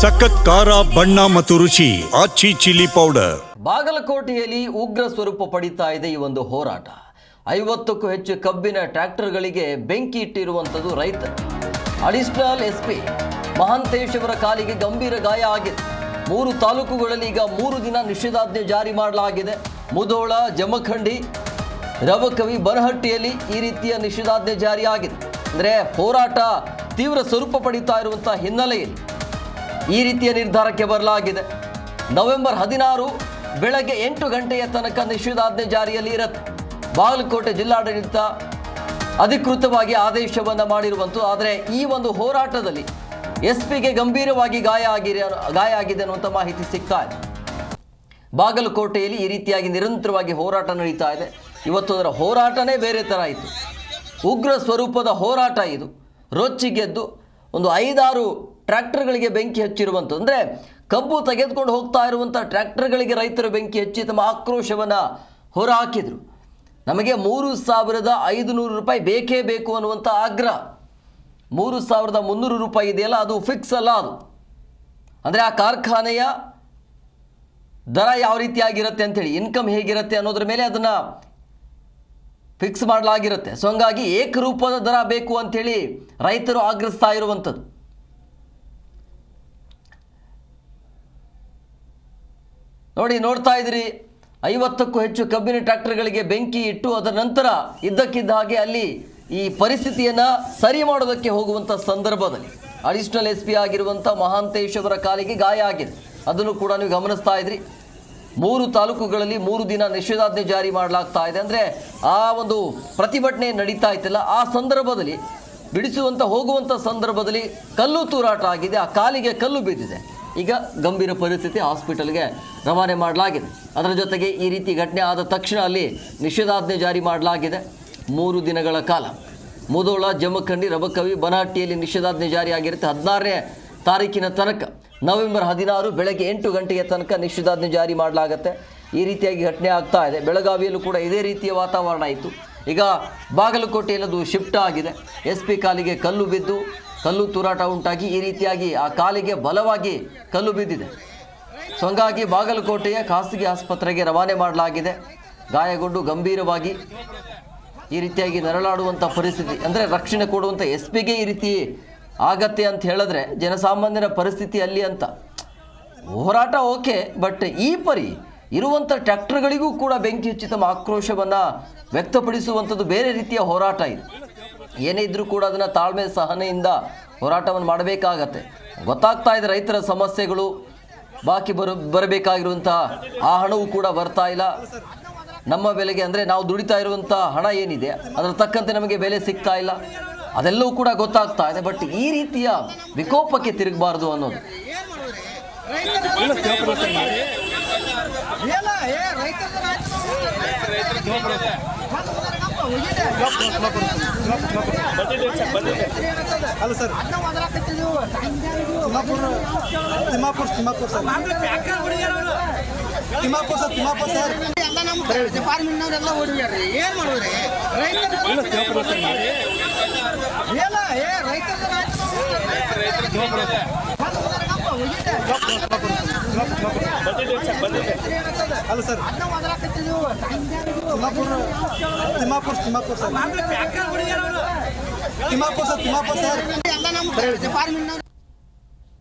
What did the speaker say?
ಸಖತ್ ಖಾರ, ಬಣ್ಣ ಮತ್ತು ರುಚಿ, ಆಚಿ ಚಿಲ್ಲಿ ಪೌಡರ್. ಬಾಗಲಕೋಟೆಯಲ್ಲಿ ಉಗ್ರ ಸ್ವರೂಪ ಪಡಿತಾ ಇದೆ ಈ ಒಂದು ಹೋರಾಟ. ಐವತ್ತಕ್ಕೂ ಹೆಚ್ಚು ಕಬ್ಬಿನ ಟ್ರ್ಯಾಕ್ಟರ್ಗಳಿಗೆ ಬೆಂಕಿ ಇಟ್ಟಿರುವಂಥದ್ದು ರೈತ. ಅಡಿಷನಲ್ ಎಸ್ ಪಿ ಮಹಾಂತೇಶ್ ಅವರ ಕಾಲಿಗೆ ಗಂಭೀರ ಗಾಯ ಆಗಿದೆ. ಮೂರು ತಾಲೂಕುಗಳಲ್ಲಿ ಈಗ ಮೂರು ದಿನ ನಿಷೇಧಾಜ್ಞೆ ಜಾರಿ ಮಾಡಲಾಗಿದೆ. ಮುಧೋಳ, ಜಮಖಂಡಿ, ರವಕವಿ ಬನಹಟ್ಟಿಯಲ್ಲಿ ಈ ರೀತಿಯ ನಿಷೇಧಾಜ್ಞೆ ಜಾರಿಯಾಗಿದೆ ಅಂದರೆ ಹೋರಾಟ ತೀವ್ರ ಸ್ವರೂಪ ಪಡೀತಾ ಇರುವಂಥ ಹಿನ್ನೆಲೆಯಲ್ಲಿ ಈ ರೀತಿಯ ನಿರ್ಧಾರಕ್ಕೆ ಬರಲಾಗಿದೆ. ನವೆಂಬರ್ ಹದಿನಾರು ಬೆಳಗ್ಗೆ ಎಂಟು ಗಂಟೆಯ ತನಕ ನಿಷೇಧಾಜ್ಞೆ ಜಾರಿಯಲ್ಲಿ ಇರುತ್ತೆ. ಬಾಗಲಕೋಟೆ ಜಿಲ್ಲಾಡಳಿತ ಅಧಿಕೃತವಾಗಿ ಆದೇಶವನ್ನು ಮಾಡಿರುವಂಥದ್ದು ಆದರೆ ಈ ಒಂದು ಹೋರಾಟದಲ್ಲಿ ಎಸ್ ಪಿಗೆ ಗಂಭೀರವಾಗಿ ಗಾಯ ಆಗಿರ, ಗಾಯ ಆಗಿದೆ ಅನ್ನುವಂಥ ಮಾಹಿತಿ ಸಿಗ್ತಾ ಇದೆ. ಬಾಗಲಕೋಟೆಯಲ್ಲಿ ಈ ರೀತಿಯಾಗಿ ನಿರಂತರವಾಗಿ ಹೋರಾಟ ನಡೀತಾ ಇದೆ. ಇವತ್ತು ಅದರ ಹೋರಾಟನೇ ಬೇರೆ ಥರ ಇತ್ತು ಉಗ್ರ ಸ್ವರೂಪದ ಹೋರಾಟ ಇದು. ರೊಚ್ಚಿಗೆದ್ದು ಒಂದು ಐದಾರು ಟ್ರ್ಯಾಕ್ಟರ್ಗಳಿಗೆ ಬೆಂಕಿ ಹಚ್ಚಿರುವಂಥದ್ದು. ಅಂದರೆ ಕಬ್ಬು ತೆಗೆದುಕೊಂಡು ಹೋಗ್ತಾ ಇರುವಂಥ ಟ್ರ್ಯಾಕ್ಟರ್ಗಳಿಗೆ ರೈತರು ಬೆಂಕಿ ಹಚ್ಚಿ ತಮ್ಮ ಆಕ್ರೋಶವನ್ನು ಹೊರಹಾಕಿದರು. ನಮಗೆ ಮೂರು ಸಾವಿರದ ಐದುನೂರು ರೂಪಾಯಿ ಬೇಕೇ ಬೇಕು ಅನ್ನುವಂಥ ಆಗ್ರಹ. ಮೂರು ಸಾವಿರದ ಮುನ್ನೂರು ರೂಪಾಯಿ ಇದೆಯಲ್ಲ, ಅದು ಫಿಕ್ಸ್ ಅಲ್ಲ ಅದು. ಅಂದರೆ ಆ ಕಾರ್ಖಾನೆಯ ದರ ಯಾವ ರೀತಿಯಾಗಿರುತ್ತೆ ಅಂಥೇಳಿ ಇನ್ಕಮ್ ಹೇಗಿರುತ್ತೆ ಅನ್ನೋದ್ರ ಮೇಲೆ ಅದನ್ನು ಫಿಕ್ಸ್ ಮಾಡಲಾಗಿರುತ್ತೆ. ಸೊ ಹಂಗಾಗಿ ಏಕರೂಪದ ದರ ಬೇಕು ಅಂಥೇಳಿ ರೈತರು ಆಗ್ರಹಿಸ್ತಾ ಇರುವಂಥದ್ದು. ನೋಡಿ, ನೋಡ್ತಾ ಇದ್ದೀರಿ. ಐವತ್ತಕ್ಕೂ ಹೆಚ್ಚು ಕಬ್ಬಿನ ಟ್ರ್ಯಾಕ್ಟರ್ಗಳಿಗೆ ಬೆಂಕಿ ಇಟ್ಟು ಅದರ ನಂತರ ಇದ್ದಕ್ಕಿದ್ದ ಹಾಗೆ ಅಲ್ಲಿ ಈ ಪರಿಸ್ಥಿತಿಯನ್ನು ಸರಿ ಮಾಡೋದಕ್ಕೆ ಹೋಗುವಂಥ ಸಂದರ್ಭದಲ್ಲಿ. ಅಡಿಷನಲ್ ಎಸ್ ಪಿ ಆಗಿರುವಂಥ ಮಹಾಂತೇಶ್ ಅವರ ಕಾಲಿಗೆ ಗಾಯ ಆಗಿದೆ. ಅದನ್ನು ಕೂಡ ನೀವು ಗಮನಿಸ್ತಾ ಇದ್ರಿ. ಮೂರು ತಾಲೂಕುಗಳಲ್ಲಿ ಮೂರು ದಿನ ನಿಷೇಧಾಜ್ಞೆ ಜಾರಿ ಮಾಡಲಾಗ್ತಾ ಇದೆ. ಅಂದರೆ ಆ ಒಂದು ಪ್ರತಿಭಟನೆ ನಡೀತಾ ಇತ್ತಲ್ಲ, ಆ ಸಂದರ್ಭದಲ್ಲಿ ಬಿಡಿಸುವಂಥ ಹೋಗುವಂಥ ಸಂದರ್ಭದಲ್ಲಿ ಕಲ್ಲು ತೂರಾಟ ಆಗಿದೆ. ಆ ಕಾಲಿಗೆ ಕಲ್ಲು ಬಿದ್ದಿದೆ ಈಗ ಗಂಭೀರ ಪರಿಸ್ಥಿತಿ ಹಾಸ್ಪಿಟಲ್ಗೆ ರವಾನೆ ಮಾಡಲಾಗಿದೆ. ಅದರ ಜೊತೆಗೆ ಈ ರೀತಿ ಘಟನೆ ಆದ ತಕ್ಷಣ ಅಲ್ಲಿ ನಿಷೇಧಾಜ್ಞೆ ಜಾರಿ ಮಾಡಲಾಗಿದೆ. ಮೂರು ದಿನಗಳ ಕಾಲ ಮುದೋಳ ಜಮಖಂಡಿ, ರಬಕವಿ ಬನಹಟ್ಟಿಯಲ್ಲಿ ನಿಷೇಧಾಜ್ಞೆ ಜಾರಿಯಾಗಿರುತ್ತೆ. ಹದಿನಾರನೇ ತಾರೀಕಿನ ತನಕ ನವೆಂಬರ್ ಹದಿನಾರು ಬೆಳಗ್ಗೆ ಎಂಟು ಗಂಟೆಯ ತನಕ ನಿಷೇಧಾಜ್ಞೆ ಜಾರಿ ಮಾಡಲಾಗತ್ತೆ. ಈ ರೀತಿಯಾಗಿ ಘಟನೆ ಆಗ್ತಾ ಇದೆ. ಬೆಳಗಾವಿಯಲ್ಲೂ ಕೂಡ ಇದೇ ರೀತಿಯ ವಾತಾವರಣ ಇತ್ತು. ಈಗ ಬಾಗಲಕೋಟೆಯಲ್ಲಿ ಅದು ಶಿಫ್ಟ್ ಆಗಿದೆ. ಎಸ್ ಪಿ ಕಾಲಿಗೆ ಕಲ್ಲು ಬಿದ್ದು ಕಲ್ಲು ತೂರಾಟ ಉಂಟಾಗಿ ಈ ರೀತಿಯಾಗಿ ಆ ಕಾಲಿಗೆ ಬಲವಾಗಿ ಕಲ್ಲು ಬಿದ್ದಿದೆ. ಸೊ ಹಂಗಾಗಿ ಬಾಗಲಕೋಟೆಯ ಖಾಸಗಿ ಆಸ್ಪತ್ರೆಗೆ ರವಾನೆ ಮಾಡಲಾಗಿದೆ. ಗಾಯಗೊಂಡು ಗಂಭೀರವಾಗಿ ಈ ರೀತಿಯಾಗಿ ನರಳಾಡುವಂಥ ಪರಿಸ್ಥಿತಿ, ಅಂದರೆ ರಕ್ಷಣೆ ಕೊಡುವಂಥ ಎಸ್ ಪಿಗೆ ಈ ರೀತಿ ಆಗತ್ತೆ ಅಂತ ಹೇಳಿದ್ರೆ ಜನಸಾಮಾನ್ಯರ ಪರಿಸ್ಥಿತಿ ಅಲ್ಲಿ ಅಂತ. ಹೋರಾಟ ಓಕೆ, ಬಟ್ ಈ ಪರಿ ಇರುವಂಥ ಟ್ರ್ಯಾಕ್ಟರ್ಗಳಿಗೂ ಕೂಡ ಬೆಂಕಿ ಹಚ್ಚಿ ತಮ್ಮ ಆಕ್ರೋಶವನ್ನು ವ್ಯಕ್ತಪಡಿಸುವಂಥದ್ದು ಬೇರೆ ರೀತಿಯ ಹೋರಾಟ ಇದು. ಏನೇ ಇದ್ರೂ ಕೂಡ ಅದನ್ನು ತಾಳ್ಮೆ ಸಹನೆಯಿಂದ ಹೋರಾಟವನ್ನು ಮಾಡಬೇಕಾಗತ್ತೆ ಗೊತ್ತಾಗ್ತಾ ಇದೆ ರೈತರ ಸಮಸ್ಯೆಗಳು ಬಾಕಿ ಬರ ಬರಬೇಕಾಗಿರುವಂತಹ ಆ ಹಣವೂ ಕೂಡ ಬರ್ತಾ ಇಲ್ಲ ನಮ್ಮ ಬೆಲೆಗೆ ಅಂದರೆ ನಾವು ದುಡಿತಾ ಇರುವಂಥ ಹಣ ಏನಿದೆ ಅದರ ತಕ್ಕಂತೆ ನಮಗೆ ಬೆಲೆ ಸಿಗ್ತಾ ಇಲ್ಲ ಅದೆಲ್ಲವೂ ಕೂಡ ಗೊತ್ತಾಗ್ತಾ ಇದೆ ಬಟ್ ಈ ರೀತಿಯ ವಿಕೋಪಕ್ಕೆ ತಿರುಗಬಾರ್ದು ಅನ್ನೋದು ರೈತರ ಅಲ್ಲ sir Timmapur Timmapura sir Timmapura sir Timmapur sir ಎಲ್ಲ ನಮ್ಮ ಡಿಪಾರ್ಟ್ಮೆಂಟ್ನವರೆಲ್ಲ ಓಡಿವ್ಯಾರ್ರಿ ಏನ್ ಮಾಡೋದ್ರಿ ಎಲ್ಲ ಏ ರೈತರ ಅಲ್ಲ sir. Timmapura Timmapura Timmapura sir. Timmapura sir Timmapura sir. ಎಲ್ಲ ನಮ್ಮ ಡಿಪಾರ್ಟ್ಮೆಂಟ್ನವ್ರು